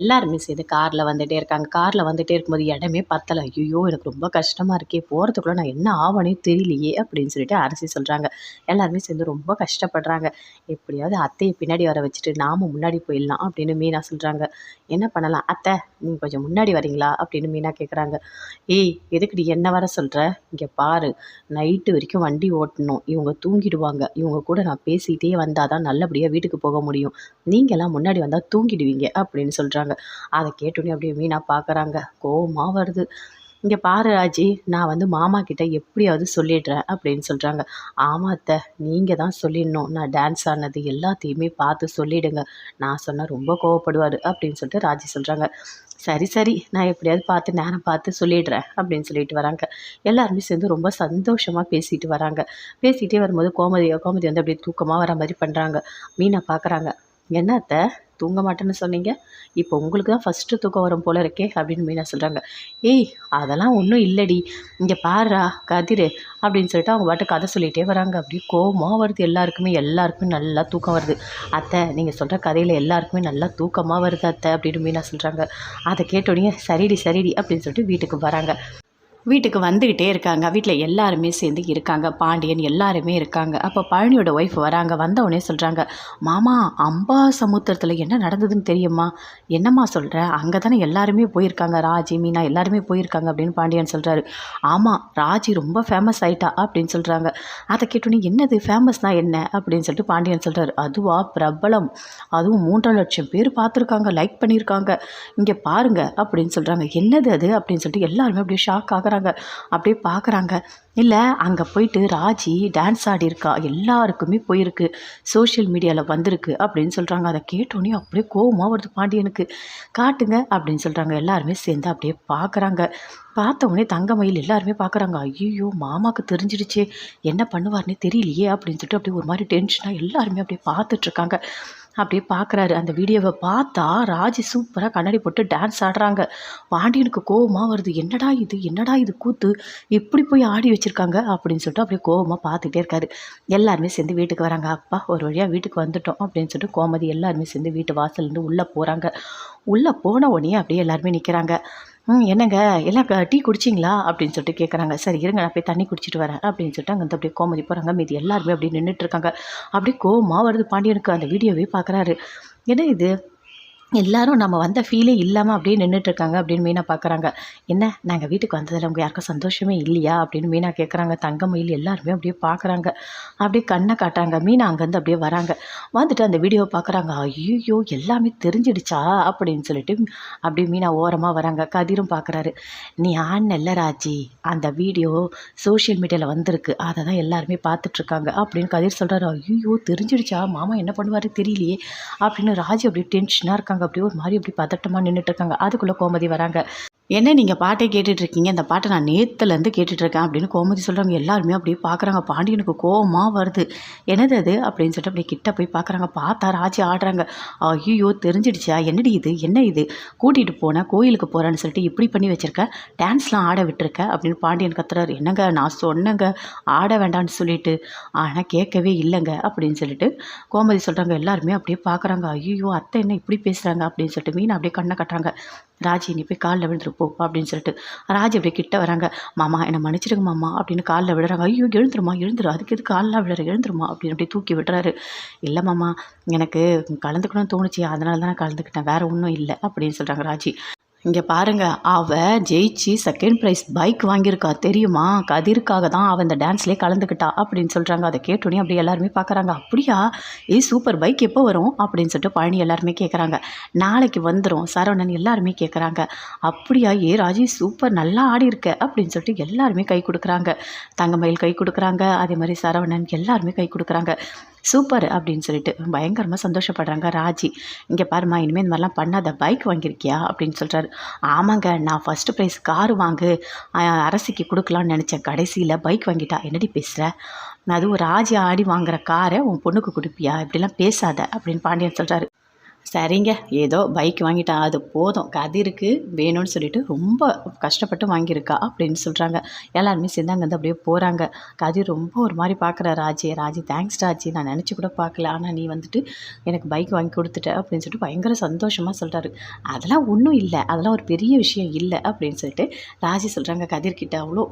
எல்லாருமே சேர்ந்து காரில் வந்துகிட்டே இருக்காங்க. காரில் வந்துகிட்டே இருக்கும்போது இடமே பத்தலை. ஐயோ எனக்கு ரொம்ப கஷ்டமாக இருக்கே. போகிறதுக்குள்ளே நான் என்ன ஆவனே தெரியலையே அப்படின்னு சொல்லிட்டு அரசி சொல்கிறாங்க எல்லாருமே சேர்ந்து ரொம்ப கஷ்டப்படுறாங்க. எப்படியாவது அத்தையை பின்னாடி வர வச்சுட்டு நாம முன்னாடி போயிடலாம் அப்படின்னு மீனா சொல்கிறாங்க என்ன பண்ணலாம்? அத்தை நீங்கள் கொஞ்சம் முன்னாடி வரீங்களா? அப்படின்னு மீனா கேட்குறாங்க ஏய் எதுக்குடி என்ன வர சொல்கிற இங்கே பாரு நைட்டு வரைக்கும் வண்டி ஓட்டணும். இவங்க தூங்கிடுவாங்க. இவங்க கூட நான் பேசிகிட்டே வந்தால் தான் நல்லபடியாக வீட்டுக்கு போக முடியும். நீங்கள்லாம் முன்னாடி வந்தால் தூங்கிடுவீங்க அப்படின்னு சொல்கிறாங்க அதை கேட்டோன்னே அப்படியே மீனா பார்க்குறாங்க கோவமாக வருது. இங்கே பாரு ராஜி நான் வந்து மாமா கிட்ட எப்படியாவது சொல்லிடுறேன் அப்படின்னு சொல்கிறாங்க ஆமாம் அத்தை நீங்கள் தான் சொல்லிடணும். நான் டான்ஸ் ஆனது எல்லாத்தையுமே பார்த்து சொல்லிடுங்க. நான் சொன்னால் ரொம்ப கோவப்படுவார் அப்படின்னு சொல்லிட்டு ராஜி சொல்கிறாங்க சரி சரி நான் எப்படியாவது பார்த்து நேரம் பார்த்து சொல்லிடுறேன் அப்படின்னு சொல்லிட்டு வராங்க. எல்லாருமே சேர்ந்து ரொம்ப சந்தோஷமாக பேசிட்டு வராங்க. பேசிகிட்டே வரும்போது கோமதி கோமதி வந்து அப்படியே தூக்கமாக வர மாதிரி பண்ணுறாங்க மீனை பார்க்குறாங்க என்ன அத்தை தூங்க மாட்டேன்னு சொன்னீங்க? இப்போ உங்களுக்கு தான் ஃபஸ்ட்டு தூக்கம் வரும் போல இருக்கே அப்படின்னு மீனா சொல்கிறாங்க ஏய் அதெல்லாம் ஒன்றும் இல்லடி. இங்கே பாருடா கதிர் அப்படின்னு சொல்லிட்டு அவங்க பாட்டு கதை சொல்லிகிட்டே வராங்க. அப்படியே கோபமாக வருது எல்லாருக்குமே. எல்லாருக்குமே நல்லா தூக்கம் வருது. அத்தை நீங்கள் சொல்கிற கதையில் எல்லாருக்குமே நல்லா தூக்கமாக வருது அத்தை அப்படின்னு மீனா சொல்கிறாங்க அதை கேட்டோடனே சரிடி சரிடி அப்படின்னு சொல்லிட்டு வீட்டுக்கு வராங்க. வீட்டுக்கு வந்துக்கிட்டே இருக்காங்க. வீட்டில் எல்லாருமே சேர்ந்து இருக்காங்க. பாண்டியன் எல்லாருமே இருக்காங்க. அப்போ பழனியோட ஒய்ஃப் வராங்க. வந்தவுடனே சொல்கிறாங்க மாமா அம்பா சமுத்திரத்தில் என்ன நடந்ததுன்னு தெரியுமா? என்னம்மா சொல்கிற அங்கே தானே எல்லாருமே போயிருக்காங்க. ராஜி மீனா எல்லாருமே போயிருக்காங்க. அப்படின்னு பாண்டியன் சொல்கிறாரு ஆமாம் ராஜி ரொம்ப ஃபேமஸ் ஆயிட்டா? அப்படின்னு சொல்கிறாங்க அதை கேட்டோன்னே என்னது ஃபேமஸ்னா என்ன? அப்படின்னு சொல்லிட்டு பாண்டியன் சொல்கிறாரு அதுவா? பிரபலம். அதுவும் மூன்றரை லட்சம் பேர் பார்த்துருக்காங்க. லைக் பண்ணியிருக்காங்க. இங்கே பாருங்க. அப்படின்னு சொல்கிறாங்க என்னது அது? அப்படின்னு சொல்லிட்டு எல்லாருமே அப்படியே ஷாக் ஆகிறாங்க. அப்படியே பார்க்குறாங்க. இல்லை அங்கே போயிட்டு ராஜி டான்ஸ் ஆடிருக்கா எல்லாருக்குமே போயிருக்கு. சோஷியல் மீடியாவில் வந்திருக்கு அப்படின்னு சொல்கிறாங்க அதை கேட்டோன்னே அப்படியே கோபமாக வருது பாண்டியனுக்கு காட்டுங்க அப்படின்னு சொல்கிறாங்க எல்லாருமே சேர்ந்து அப்படியே பார்க்குறாங்க. பார்த்த உடனே தங்கமயில் எல்லாருமே பார்க்குறாங்க. ஐயோ மாமாவுக்கு தெரிஞ்சிடுச்சே. என்ன பண்ணுவார்னே தெரியலையே அப்படின்னு சொல்லிட்டு அப்படியே ஒரு மாதிரி டென்ஷனாக எல்லாருமே அப்படியே பார்த்துட்ருக்காங்க அப்படியே பார்க்குறாரு அந்த வீடியோவை பார்த்தா ராஜி சூப்பராக கண்ணாடி போட்டு டான்ஸ் ஆடுறாங்க. பாண்டியனுக்கு கோபமாக வருது. என்னடா இது? என்னடா இது கூத்து? இப்படி போய் ஆடி வச்சுருக்காங்க? அப்படின்னு சொல்லிட்டு அப்படியே கோபமாக பார்த்துட்டே இருக்காரு. எல்லாருமே சேர்ந்து வீட்டுக்கு வராங்க. அப்பா ஒரு வழியாக வீட்டுக்கு வந்துட்டோம் அப்படின்னு சொல்லிட்டு கோமதி எல்லாருமே சேர்ந்து வீட்டு வாசல்லேருந்து உள்ளே போகிறாங்க உள்ளே போன உடனே அப்படியே எல்லாருமே நிற்கிறாங்க ம் என்னங்க? எல்லாம் க- டீ குடிச்சிங்களா? அப்படின்னு சொல்லிட்டு கேட்குறாங்க சரி இருங்க நான் போய் தண்ணி குடிச்சிட்டு வரேன். அப்படின்னு சொல்லிட்டு அங்கே அப்படியே கோமதி போகிறாங்க மீதி எல்லாருமே அப்படியே நின்றுட்டு இருக்காங்க. அப்படியே கோவமாக வருது பாண்டியனுக்கு. அந்த வீடியோவே பார்க்குறாரு என்ன இது? எல்லாரும் நம்ம வந்த ஃபீலே இல்லாமல் அப்படியே நின்றுட்டுருக்காங்க அப்படின்னு மீனா பார்க்குறாங்க என்ன? நாங்கள் வீட்டுக்கு வந்ததில் உங்கள் யாருக்கும் சந்தோஷமே இல்லையா? அப்படின்னு மீனா கேட்குறாங்க தங்கமயில் எல்லாருமே அப்படியே பார்க்குறாங்க அப்படியே கண்ணை காட்டாங்க. மீனா அங்கேருந்து அப்படியே வராங்க. வந்துட்டு அந்த வீடியோவை பார்க்குறாங்க ஐயோ எல்லாமே தெரிஞ்சிடுச்சா? அப்படின்னு சொல்லிட்டு அப்படியே மீனா ஓரமாக வராங்க. கதிரும் பார்க்குறாரு நீ ஆண்ணல்ல ராஜி. அந்த வீடியோ சோஷியல் மீடியாவில் வந்திருக்கு. அதை தான் எல்லாருமே பார்த்துட்ருக்காங்க அப்படின்னு கதிர் சொல்கிறாரு ஐயோ தெரிஞ்சிடுச்சா? மாமா என்ன பண்ணுவாரு தெரியலையே. அப்படின்னு ராஜி அப்படியே டென்ஷனாக இருக்காங்க. அப்படியே ஒரு மாதிரி அப்படி பதட்டமாக நின்றுட்டு இருக்காங்க. அதுக்குள்ளே கோமதி வராங்க. என்ன நீங்கள் பாட்டை கேட்டுட்ருக்கீங்க? அந்த பாட்டை நான் நேற்றுலேருந்து கேட்டுட்ருக்கேன் அப்படின்னு கோமதி சொல்கிறாங்க எல்லாருமே அப்படியே பார்க்குறாங்க பாண்டியனுக்கு கோபமாக வருது. என்னது அது? அப்படின்னு சொல்லிட்டு அப்படியே கிட்ட போய் பார்க்குறாங்க பார்த்தா ராஜி ஆடுறாங்க. ஐயோ தெரிஞ்சிடுச்சா? என்னடி இது? என்ன இது? கூட்டிகிட்டு போனேன் கோயிலுக்கு போகிறேன்னு சொல்லிட்டு இப்படி பண்ணி வச்சுருக்க? டான்ஸ்லாம் ஆட விட்டுருக்க? அப்படின்னு பாண்டியன் கத்துறாரு. என்னங்க நான் சொன்னேங்க. ஆட வேண்டாம்னு சொல்லிட்டு. ஆனால் கேட்கவே இல்லைங்க அப்படின்னு சொல்லிட்டு கோமதி சொல்கிறாங்க எல்லாருமே அப்படியே பார்க்குறாங்க ஐயோ அத்தை என்ன இப்படி பேசுகிறாங்க அப்படின்னு சொல்லிட்டு மீன் அப்படியே கண்ணை கட்டுறாங்க. ராஜி நீ போய் காலில் விழுந்துரு போ அப்படின்னு சொல்லிட்டு ராஜி அப்படியே கிட்ட வராங்க. மாமா என்னை மன்னிச்சிடுங்க மாமா அப்படின்னு காலில் விடுறாங்க ஐயோ எழுந்துருமா எழுந்துரு அதுக்கு எது காலில் விழுற எழுந்துருமா அப்படின்னு அப்படியே தூக்கி விடுறாரு இல்லை மாமா எனக்கு கலந்துக்கணும்னு தோணுச்சு அதனால தான் நான் கலந்துக்கிட்டேன் வேறு ஒன்றும் இல்லை அப்படின்னு சொல்கிறாங்க ராஜி. இங்கே பாருங்க அவள் ஜெயிச்சு செகண்ட் ப்ரைஸ் பைக் வாங்கியிருக்கா. தெரியுமா? கதிருக்காக தான் அவள் இந்த டான்ஸ்லேயே கலந்துக்கிட்டா அப்படின்னு சொல்கிறாங்க அதை கேட்டோன்னே அப்படி எல்லாருமே பார்க்குறாங்க அப்படியா? ஏ சூப்பர் பைக் எப்போ வரும்? அப்படின்னு சொல்லிட்டு பழனி எல்லாருமே கேட்குறாங்க நாளைக்கு வந்துடும் சரவணன் எல்லாருமே கேட்குறாங்க அப்படியா? ஏ ராஜி சூப்பர் நல்லா ஆடி இருக்க அப்படின்னு சொல்லிட்டு எல்லாருமே கை கொடுக்குறாங்க. தங்கமயில் கை கொடுக்குறாங்க. அதே மாதிரி சரவணன் எல்லாருமே கை கொடுக்குறாங்க. சூப்பர் அப்படின்னு சொல்லிட்டு பயங்கரமாக சந்தோஷப்படுறாங்க ராஜி. இங்கே பாருமா இனிமேல் இந்த மாதிரிலாம் பண்ணாத பைக் வாங்கியிருக்கியா? அப்படின்னு சொல்கிறாரு ஆமாங்க நான் ஃபஸ்ட்டு ப்ரைஸ் கார் வாங்கு அரசிக்கு கொடுக்கலான்னு நினச்சேன். கடைசியில் பைக் வாங்கிட்டா என்னடி பேசுகிற அதுவும் ராஜி ஆடி வாங்குற காரை உன் பொண்ணுக்கு கொடுப்பியா? இப்படிலாம் பேசாத அப்படின்னு பாண்டியன் சொல்கிறாரு சரிங்க. ஏதோ பைக் வாங்கிட்டா அது போதும். கதிருக்கு வேணும்னு சொல்லிட்டு ரொம்ப கஷ்டப்பட்டு வாங்கியிருக்கா அப்படின்னு சொல்கிறாங்க எல்லாருமே சேர்ந்து அங்கேருந்து அப்படியே போகிறாங்க கதிர் ரொம்ப ஒரு மாதிரி பார்க்குற ராஜி. ராஜி தேங்க்ஸ் ராஜி. நான் நினச்சி கூட பார்க்கல. ஆனால் நீ வந்துட்டு எனக்கு பைக் வாங்கி கொடுத்துட்ட அப்படின்னு சொல்லிட்டு பயங்கர சந்தோஷமாக சொல்கிறாரு அதெல்லாம் ஒன்றும் இல்லை. அதெல்லாம் ஒரு பெரிய விஷயம் இல்லை அப்படின்னு சொல்லிட்டு ராஜி சொல்கிறாங்க கதிர்கிட்ட அவ்வளோ